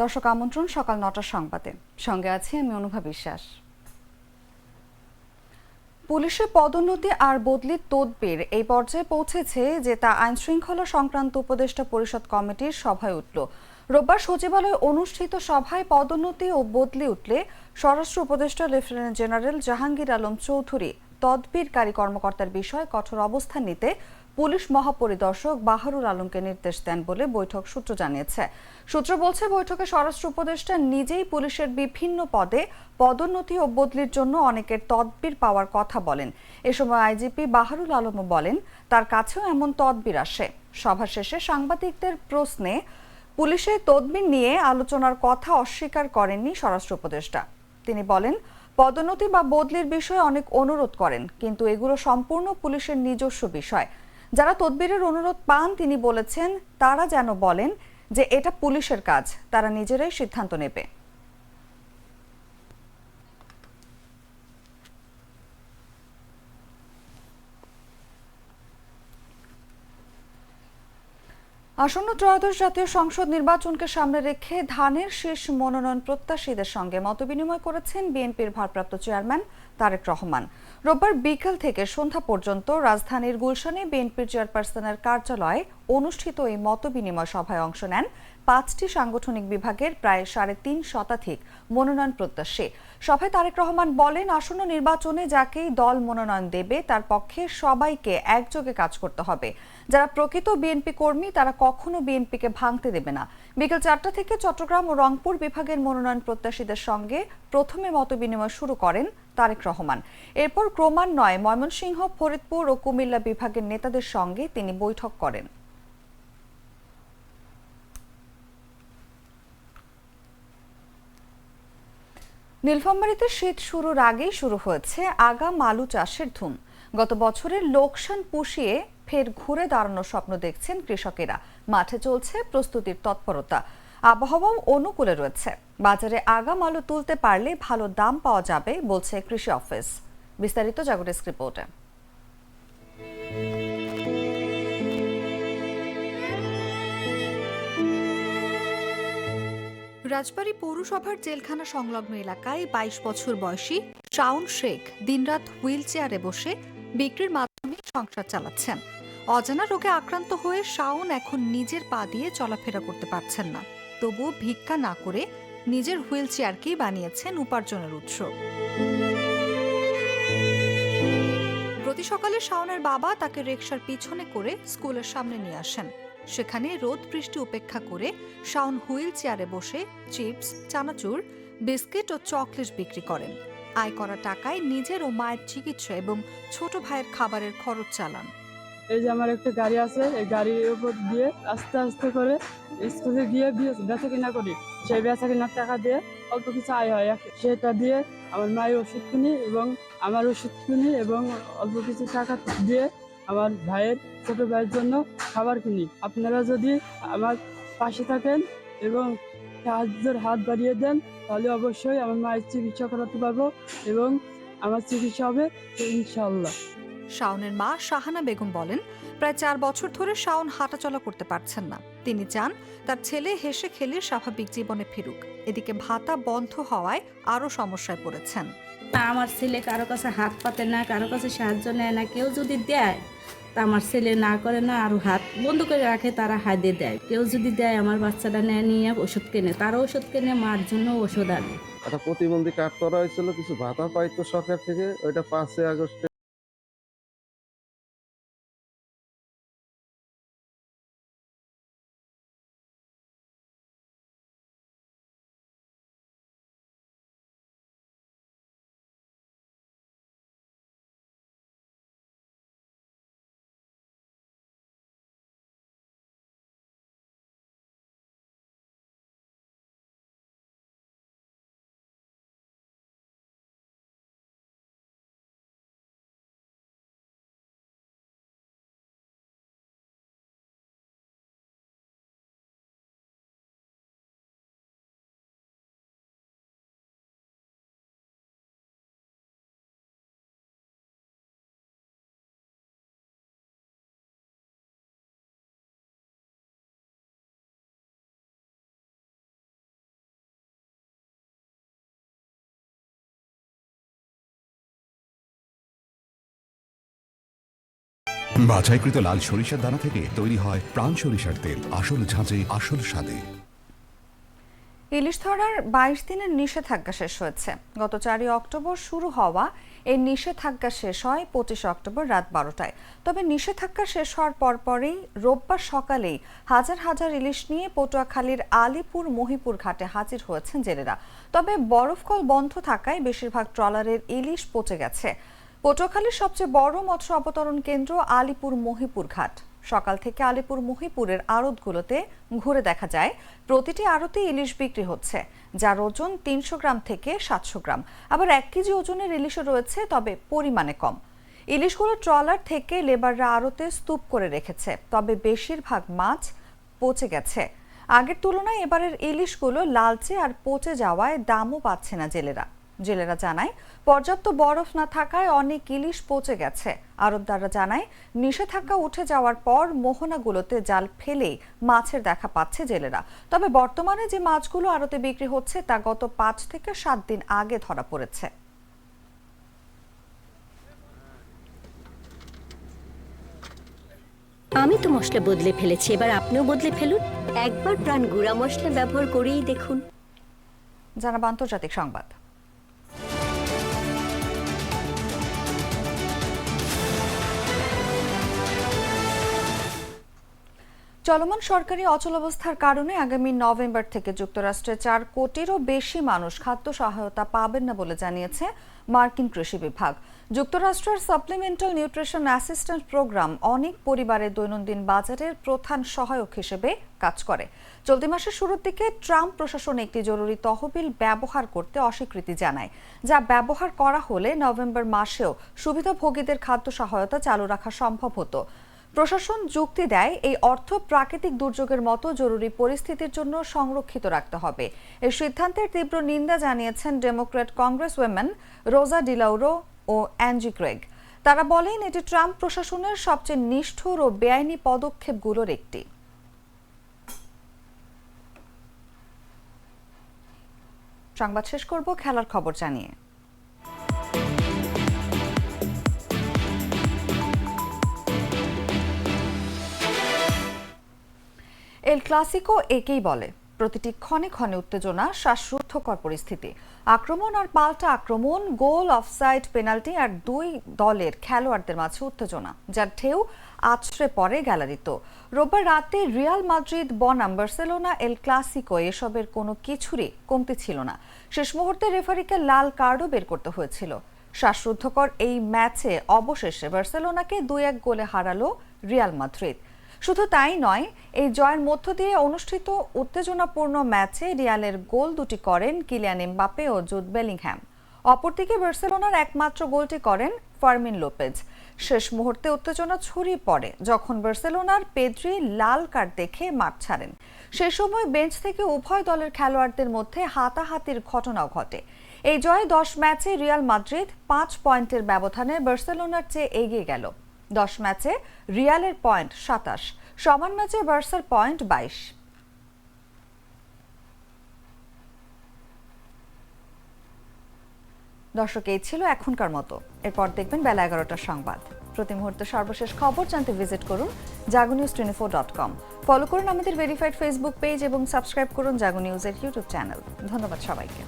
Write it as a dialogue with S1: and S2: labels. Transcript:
S1: দর্শক আমন্ত্রণ সকাল নটার সংবাদে। সঙ্গে আছি আমি অনুভা বিশ্বাস। পুলিশের পদোন্নতি আর বদলির তদবির। এই পর্যায়ে পৌঁছেছে যে তা আইন শৃঙ্খলা সংক্রান্ত উপদেষ্টা পরিষদ কমিটির সভায় উঠল। রোববার সচিবালয়ে অনুষ্ঠিত সভায় পদোন্নতি ও বদলি উঠলে স্বরাষ্ট্র উপদেষ্টা লেফটেন্যান্ট জেনারেল জাহাঙ্গীর আলম চৌধুরী তদবিরকারী কর্মকর্তার বিষয়ে কঠোর অবস্থান নিতে পুলিশ মহাপরিদর্শক বাহারুল আলমকে নির্দেশ দেন বলে বৈঠক সূত্র জানিয়েছে। সূত্র বলছে, বৈঠকে স্বরাষ্ট্র উপদেষ্টা নিজেই পুলিশের বিভিন্ন পদে পদোন্নতি ও বদলির জন্য অনেকের তদবির পাওয়ার কথা বলেন। এ সময় আইজিপি বাহারুল আলমও বলেন, তার কাছেও এমন তদবির আসে। সভা শেষে সাংবাদিকদের প্রশ্নে পুলিশের তদবির নিয়ে আলোচনার কথা অস্বীকার করেননি স্বরাষ্ট্র উপদেষ্টা। তিনি বলেন, পদোন্নতি বা বদলির বিষয়ে অনেক অনুরোধ করেন, কিন্তু এগুলো সম্পূর্ণ পুলিশের নিজস্ব বিষয়। যারা তদবিরের অনুরোধ পান, তিনি বলেছেন, তারা যেন বলেন যে এটা পুলিশের কাজ, তারা নিজেরাই সিদ্ধান্ত নেবে। আসন্ন ত্রয়োদশ জাতীয় সংসদ নির্বাচনকে সামনে রেখে ধানের শেষ মনোনয়ন প্রত্যাশীদের সঙ্গে মতবিনিময় করেছেন বিএনপির ভারপ্রাপ্ত চেয়ারম্যান তারেক রহমান। রোববার বিকেল থেকে সন্ধ্যা পর্যন্ত রাজধানীর গুলশানে বিএনপির চেয়ারপারসনের কার্যালয়ে অনুষ্ঠিত এই মতবিনিময় সভায় অংশ নেন পাঁচটি সাংগঠনিক বিভাগের প্রায় সাড়ে তিন শতাধিক মনোনয়ন প্রত্যাশী। সভায় তারেক রহমান বলেন, আসন্ন নির্বাচনে যাকেই দল মনোনয়ন দেবে, তার পক্ষে সবাইকে একযোগে কাজ করতে হবে। যারা প্রকৃত বিএনপি কর্মী, তারা কখনো বিএনপিকে ভাঙতে দেবে না। বিকেল চারটা থেকে চট্টগ্রাম ও রংপুর বিভাগের মনোনয়ন প্রত্যাশীদের সঙ্গে প্রথমে মতবিনিময় শুরু করেন তারেক রহমান। এরপর ক্রমান্বয়ে ময়মনসিংহ, ফরিদপুর ও কুমিল্লা বিভাগের নেতাদের সঙ্গে তিনি বৈঠক করেন। নীলফামারীতে শীত শুরুর আগেই শুরু হয়েছে আগাম আলু চাষের ধুম। গত বছরের লোকসান পুষিয়ে ফের ঘুরে দাঁড়ানোর স্বপ্ন দেখছেন কৃষকেরা। মাঠে চলছে প্রস্তুতির তৎপরতা। আবহাওয়াও অনুকূলে রয়েছে। বাজারে আগাম আলু তুলতে পারলে ভালো দাম পাওয়া যাবে, বলছে কৃষি অফিস। বিস্তারিত জাগরেস রিপোর্টে।
S2: রাজবাড়ী পৌরসভার জেলখানা সংলগ্ন এলাকায় বাইশ বছর বয়সী শাউন শেখ দিনরাত হুইল চেয়ারে বসে বিক্রির মাধ্যমে সংসার চালাচ্ছেন। অজানা রোগে আক্রান্ত হয়ে শাওন এখন নিজের পা দিয়ে চলাফেরা করতে পারছেন না। তবুও ভিক্ষা না করে নিজের হুইল চেয়ারকেই বানিয়েছেন উপার্জনের উৎস। প্রতি সকালে শাওনের বাবা তাকে রিকশার পিছনে করে স্কুলের সামনে নিয়ে আসেন। সেখানে রোদ বৃষ্টি উপেক্ষা করে শাওন হুইল চেয়ারে বসে চিপস, চানাচুর, বিস্কিট ও চকলেট বিক্রি করেন। আয় করা টাকায় নিজের ও মায়ের চিকিৎসা এবং ছোট ভাইয়ের খাবারের খরচ চালান।
S3: এই যে আমার একটা গাড়ি আছে, এই গাড়ির উপর দিয়ে আস্তে আস্তে করে স্কুলে দিয়ে বেচা কিনা করি। সেই বেচা কিনার টাকা দিয়ে অল্প কিছু আয় হয়। সেটা দিয়ে আমার মায়ের ওষুধ কিনি এবং আমার ওষুধ কিনি এবং অল্প কিছু টাকা দিয়ে আমার ভাইয়ের ছোটো ভাইয়ের জন্য খাবার কিনি। আপনারা যদি আমার পাশে থাকেন এবং সাহায্যের হাত বাড়িয়ে দেন, তাহলে অবশ্যই আমার মায়ের চিকিৎসা করাতে পারব এবং আমার চিকিৎসা হবে ইনশাল্লাহ
S2: শাওনের মা শাহানা বেগম বলেন, প্রায় চার বছর ধরে শাওন হাঁটাচলা করতে পারছেন না। তিনি চান তার ছেলে হেসে খেলে স্বাভাবিক জীবনে ফিরুক। এদিকে ভাতা বন্ধ হওয়ায় আরও সমস্যায় পড়েছেন।
S4: তা আমার ছেলে কারও কাছে হাত পাতে না কারও কাছে সাহায্য নেয় না কেউ যদি দেয় তা আমার ছেলে না করে না আর হাত বন্ধ করে রাখে তারা হাতে দেয়। কেউ যদি দেয় আমার বাচ্চাটা নেয় নিয়ে ওষুধ কেনে তারা ওষুধ কেনে মার জন্য ওষুধ আনে।
S5: একটা প্রতিবন্ধী কার্ড করা হয়েছিল কিছু ভাতা পাইতো সরকার থেকে? ওইটা পাঁচই আগস্টে
S6: বাছাইকৃত লাল সরিষার দানা থেকে তৈরি হয় প্রাণ সরিষার তেল। আসল ঝাঁঝে, আসল স্বাদে।
S1: ইলিশ ধরার বাইশ দিনের নিষেধাজ্ঞা শেষ হয়েছে। গত চারই অক্টোবর শুরু হওয়া এই নিষেধাজ্ঞা শেষ হয় পঁচিশে অক্টোবর রাত বারোটায়। তবে নিষেধাজ্ঞা শেষ হওয়ার পরপরই রোববার সকালেই হাজার হাজার ইলিশ নিয়ে পটুয়াখালীর আলিপুর মহিপুর ঘাটে হাজির হয়েছেন জেলেরা। তবে বরফকল বন্ধ থাকায় বেশিরভাগ ট্রলারের ইলিশ পচে গেছে। পটুয়াখালীর সবচেয়ে বড় মৎস্য অবতরণ কেন্দ্র আলিপুর মহিপুর ঘাট। সকাল থেকে আলিপুর মহিপুরের আড়তগুলোতে ঘুরে দেখা যায়, প্রতিটি আড়তে ইলিশ বিক্রি হচ্ছে, যার ওজন তিনশো গ্রাম থেকে সাতশো গ্রাম। আবার এক কেজি ওজনের ইলিশও রয়েছে, তবে পরিমাণে কম। ইলিশগুলো ট্রলার থেকে লেবাররা আড়তে স্তূপ করে রেখেছে, তবে বেশিরভাগ মাছ পচে গেছে। আগের তুলনায় এবারের ইলিশগুলো লালচে আর পচে যাওয়ায় দামও পাচ্ছে না জেলেরা। জেলেরা জানায় পর্যাপ্ত বরফ না থাকায় অনেক ইলিশ পচে গেছে। আরবদাররা জানায় নিষেধাজ্ঞা উঠে যাওয়ার পর মোহনাগুলোতে জাল ফেলেই মাছের দেখা পাচ্ছে জেলেরা। তবে বর্তমানে যে মাছগুলো আড়তে বিক্রি হচ্ছে তা গত পাঁচ থেকে সাত দিন আগে ধরা পড়েছে।
S7: আমি তো মশলা বদলে ফেলেছি এবার আপনিও বদলে ফেলুন। একবার প্রাণ গুঁড়া মশলা ব্যবহার করেই দেখুন।
S1: জানাব আন্তর্জাতিক সংবাদ। চলমান সরকারি অচলাবস্থার কারণে আগামী নভেম্বর থেকে যুক্তরাষ্ট্রে চার কোটিরও বেশি মানুষ খাদ্য সহায়তা পাবেন না বলে জানিয়েছে মার্কিন কৃষি বিভাগ। যুক্তরাষ্ট্রের সাপ্লিমেন্টাল নিউট্রিশন অ্যাসিস্ট্যান্ট প্রোগ্রাম অনেক পরিবারের দৈনন্দিন বাজারের প্রধান সহায়ক হিসেবে কাজ করে। চলতি মাসের শুরুর দিকে ট্রাম্প প্রশাসন একটি জরুরি তহবিল ব্যবহার করতে অস্বীকৃতি জানায়, যা ব্যবহার করা হলে নভেম্বর মাসেও সুবিধাভোগীদের খাদ্য সহায়তা চালু রাখা সম্ভব হতো। প্রশাসন যুক্তি দেয়, এই অর্থ প্রাকৃতিক দুর্যোগের মতো জরুরি পরিস্থিতির জন্য সংরক্ষিত রাখতে হবে। এই সিদ্ধান্তের তীব্র নিন্দা জানিয়েছেন ডেমোক্র্যাট কংগ্রেস ওয়েমেন রোজা ডিলাউরো ও অ্যাঞ্জি ক্রেগ। তারা বলেন, এটি ট্রাম্প প্রশাসনের সবচেয়ে নিষ্ঠুর ও বেআইনি পদক্ষেপগুলোর একটি। সংবাদ শেষ করব, খেলার খবর জানিয়ে। এল ক্লাসিকো একেই বলে। প্রতিটি ক্ষণে ক্ষণে উত্তেজনা, শ্বাসরুদ্ধকর পরিস্থিতি। আক্রমণ আর পাল্টা আক্রমণ, গোল, অফসাইড, পেনাল্টি আর দুই দলের খেলোয়াড়দের মাঝে উত্তেজনা, যার ঢেউ আছড়ে পড়ে গ্যালারিতে। রোববার রাতে রিয়াল মাদ্রিদ বনাম বার্সেলোনা এল ক্লাসিকো এসবের কোনো কিছুরই কমতি ছিল না। শেষ মুহূর্তে রেফারিকে লাল কার্ডও বের করতে হয়েছিল। শ্বাসরুদ্ধকর এই ম্যাচে অবশেষে বার্সেলোনাকে দুই এক গোলে হারালো রিয়াল মাদ্রিদ। শুধু তাই নয়, এই জয়ের মধ্য দিয়ে অনুষ্ঠিত উত্তেজনাপূর্ণ ম্যাচে রিয়ালের গোল দুটি করেন কিলিয়ান এমবাপে ও জুড বেলিংহ্যাম অপরদিকে বার্সেলোনার একমাত্র গোলটি করেন ফার্মিন লোপেজ। শেষ মুহূর্তে উত্তেজনা ছড়িয়ে পড়ে, যখন বার্সেলোনার পেদ্রি লাল কার্ড দেখে মাঠ ছাড়েন। সে সময় বেঞ্চ থেকে উভয় দলের খেলোয়াড়দের মধ্যে হাতাহাতির ঘটনাও ঘটে। এই জয়ে দশ ম্যাচে রিয়াল মাদ্রিদ পাঁচ পয়েন্টের ব্যবধানে বার্সেলোনার চেয়ে এগিয়ে গেল। দশ ম্যাচে রিয়ালের পয়েন্ট সাতাশ, সমান ম্যাচে বার্সার পয়েন্ট বাইশ। দর্শক, এই ছিল এখনকার মতো। এরপর দেখবেন বেলা এগারোটার সংবাদ। প্রতি মুহূর্তে সর্বশেষ খবর জানতে ভিজিট করুন Jago news twenty four dot com follow করুন আমাদের ভেরিফাইড ফেসবুক পেজ এবং সাবস্ক্রাইব করুন জাগো নিউজের ইউটিউব চ্যানেল ধন্যবাদ সবাইকে।